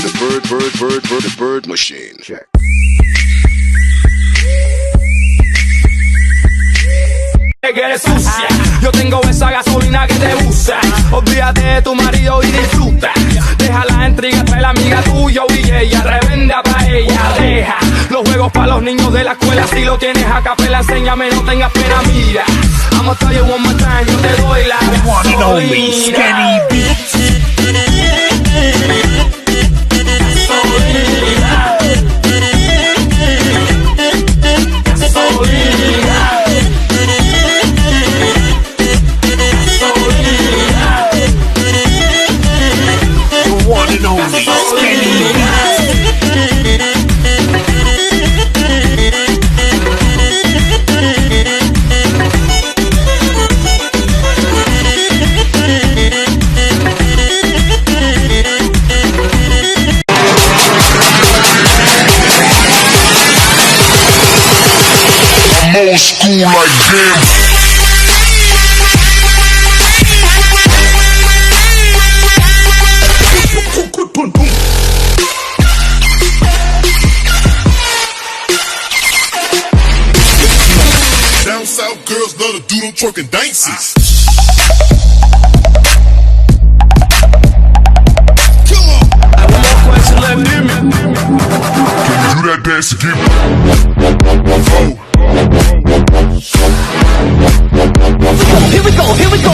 The bird, bird, bird, bird, the bird machine. Check. que eres sucia. Yo tengo esa gasolina que te usa. Olvídate de tu marido y disfruta. Deja la intriga, trae la amiga tuya y ella revenda pa' ella. Deja los juegos para los niños de la escuela. Si lo tienes a capela, enséñame, no tengas pena, mira. I'ma tell you one more old school like damn. Do them twerking dances. Come on, One more question, let me hear me. do that dance again. Oh. Here we go, here we go.